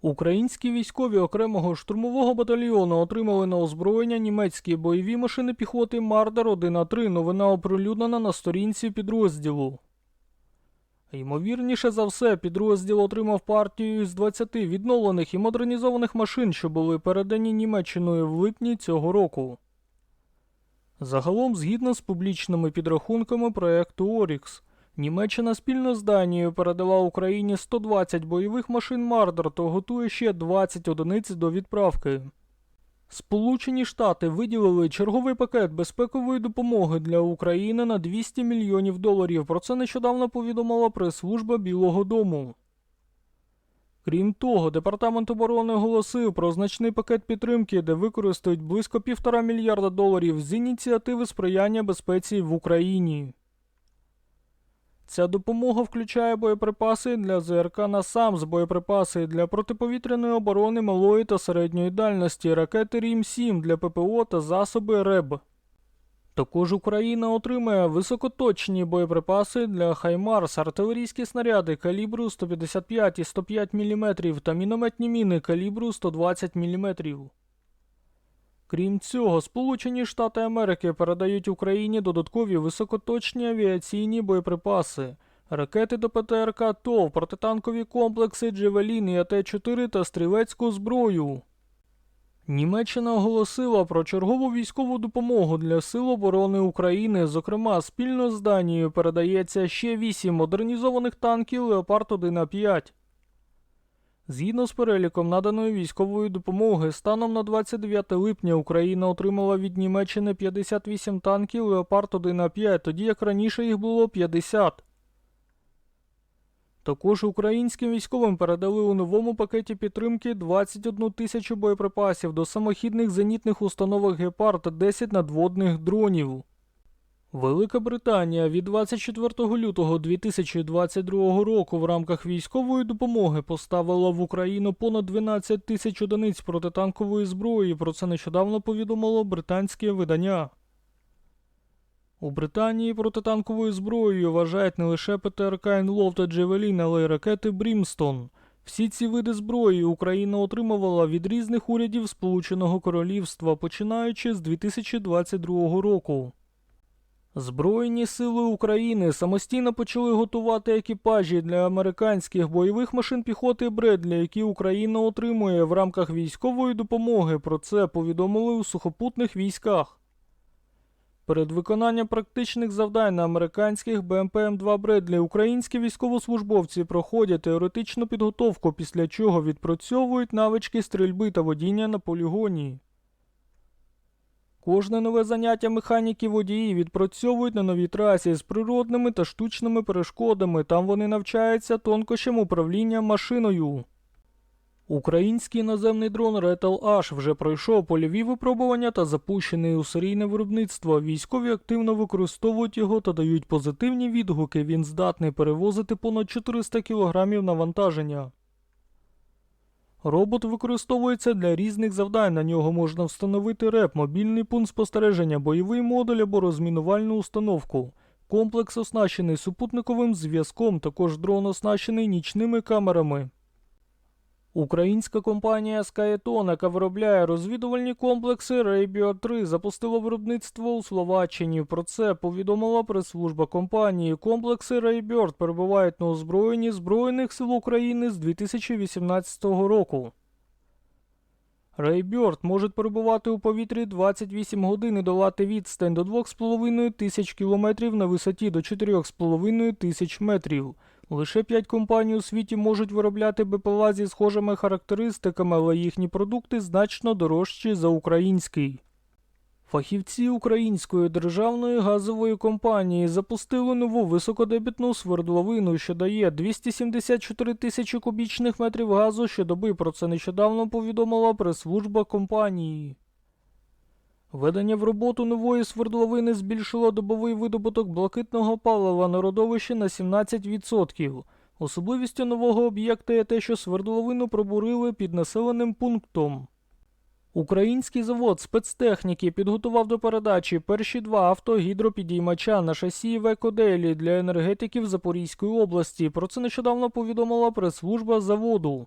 Українські військові окремого штурмового батальйону отримали на озброєння німецькі бойові машини піхоти Мардер 1А3. Новина оприлюднена на сторінці підрозділу. Ймовірніше за все, підрозділ отримав партію із 20 відновлених і модернізованих машин, що були передані Німеччиною в липні цього року. Загалом, згідно з публічними підрахунками проекту Орікс, Німеччина спільно з Данією передала Україні 120 бойових машин Мардер та готує ще 20 одиниць до відправки. Сполучені Штати виділили черговий пакет безпекової допомоги для України на 200 мільйонів доларів. Про це нещодавно повідомила прес-служба Білого Дому. Крім того, Департамент оборони оголосив про значний пакет підтримки, де використають близько півтора мільярда доларів з ініціативи сприяння безпеці в Україні. Ця допомога включає боєприпаси для ЗРК «Насамс», боєприпаси для протиповітряної оборони малої та середньої дальності, ракети Рім-7 для ППО та засоби РЕБ. Також Україна отримає високоточні боєприпаси для Хаймарс, артилерійські снаряди калібру 155 і 105 мм та мінометні міни калібру 120 мм. Крім цього, Сполучені Штати Америки передають Україні додаткові високоточні авіаційні боєприпаси, ракети до ПТРК ТОВ, протитанкові комплекси Джевелін і АТ-4 та стрілецьку зброю. Німеччина оголосила про чергову військову допомогу для Сил оборони України. Зокрема, спільно з Данією передається ще 8 модернізованих танків Леопард 1А5. Згідно з переліком наданої військової допомоги, станом на 29 липня Україна отримала від Німеччини 58 танків Леопард 1А5, тоді як раніше їх було 50. Також українським військовим передали у новому пакеті підтримки 21 тисячу боєприпасів до самохідних зенітних установок Гепард та 10 надводних дронів. Велика Британія від 24 лютого 2022 року в рамках військової допомоги поставила в Україну понад 12 тисяч одиниць протитанкової зброї. Про це нещодавно повідомило британське видання. У Британії протитанковою зброєю вважають не лише ПТРК «Енлов» та Джевелін, але й ракети Брімстон. Всі ці види зброї Україна отримувала від різних урядів Сполученого Королівства, починаючи з 2022 року. Збройні сили України самостійно почали готувати екіпажі для американських бойових машин піхоти Бредлі, які Україна отримує в рамках військової допомоги. Про це повідомили у сухопутних військах. Перед виконанням практичних завдань на американських БМП М2 Бредлі українські військовослужбовці проходять теоретичну підготовку, після чого відпрацьовують навички стрільби та водіння на полігоні. Кожне нове заняття механіки водії відпрацьовують на новій трасі з природними та штучними перешкодами. Там вони навчаються тонкощам управління машиною. Український наземний дрон Rettel H вже пройшов польові випробування та запущений у серійне виробництво. Військові активно використовують його та дають позитивні відгуки. Він здатний перевозити понад 400 кг навантаження. Робот використовується для різних завдань. На нього можна встановити реп, мобільний пункт спостереження, бойовий модуль або розмінувальну установку. Комплекс оснащений супутниковим зв'язком, також дрон оснащений нічними камерами. Українська компанія Skyton, яка виробляє розвідувальні комплекси Rabiot 3, запустила виробництво у Словаччині. Про це повідомила прес-служба компанії. Комплекси Raybird перебувають на озброєнні Збройних сил України з 2018 року. Raybird може перебувати у повітрі 28 годин і долати відстань до 2,5 тисяч кілометрів на висоті до 4,5 тисяч метрів. Лише 5 компаній у світі можуть виробляти БПЛА зі схожими характеристиками, але їхні продукти значно дорожчі за український. Фахівці української державної газової компанії запустили нову високодебітну свердловину, що дає 274 тисячі кубічних метрів газу щодоби. Про це нещодавно повідомила прес-служба компанії. Введення в роботу нової свердловини збільшило добовий видобуток блакитного палива на родовищі на 17%. Особливістю нового об'єкта є те, що свердловину пробурили під населеним пунктом. Український завод спецтехніки підготував до передачі перші два автогідропідіймача на шасі в екоделі для енергетиків Запорізької області. Про це нещодавно повідомила прес-служба заводу.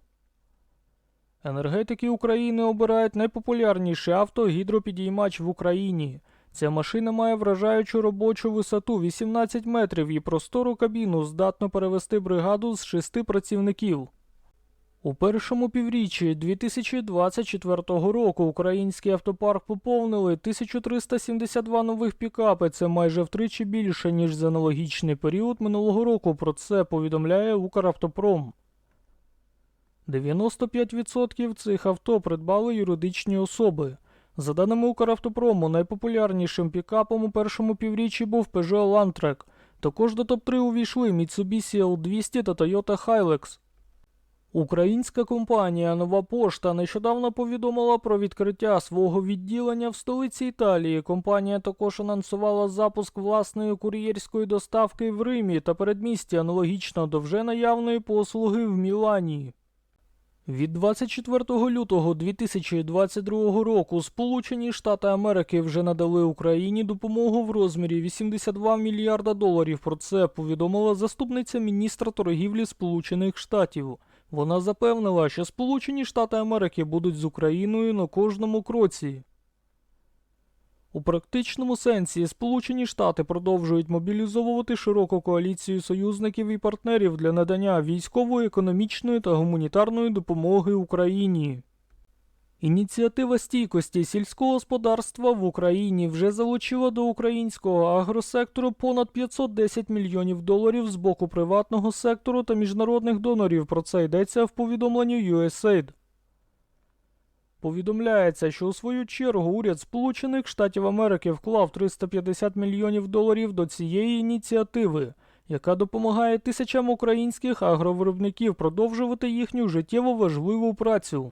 Енергетики України обирають найпопулярніший автогідропідіймач в Україні. Ця машина має вражаючу робочу висоту 18 метрів і простору кабіну, здатно перевести бригаду з шести працівників. У першому півріччі 2024 року український автопарк поповнили 1372 нових пікапи. Це майже втричі більше, ніж за аналогічний період минулого року. Про це повідомляє Укравтопром. 95% цих авто придбали юридичні особи. За даними Укравтопрому, найпопулярнішим пікапом у першому півріччі був Peugeot Landtrek. Також до топ-3 увійшли Mitsubishi L200 та Toyota Hilux. Українська компанія Нова Пошта нещодавно повідомила про відкриття свого відділення в столиці Італії. Компанія також анонсувала запуск власної кур'єрської доставки в Римі та передмісті аналогічно до вже наявної послуги в Мілані. Від 24 лютого 2022 року Сполучені Штати Америки вже надали Україні допомогу в розмірі 82 мільярда доларів. Про це повідомила заступниця міністра торгівлі Сполучених Штатів. Вона запевнила, що Сполучені Штати Америки будуть з Україною на кожному кроці. У практичному сенсі Сполучені Штати продовжують мобілізовувати широку коаліцію союзників і партнерів для надання військової, економічної та гуманітарної допомоги Україні. Ініціатива стійкості сільського господарства в Україні вже залучила до українського агросектору понад 510 мільйонів доларів з боку приватного сектору та міжнародних донорів. Про це йдеться в повідомленні USAID. Повідомляється, що у свою чергу уряд Сполучених Штатів Америки вклав 350 мільйонів доларів до цієї ініціативи, яка допомагає тисячам українських агровиробників продовжувати їхню життєво важливу працю.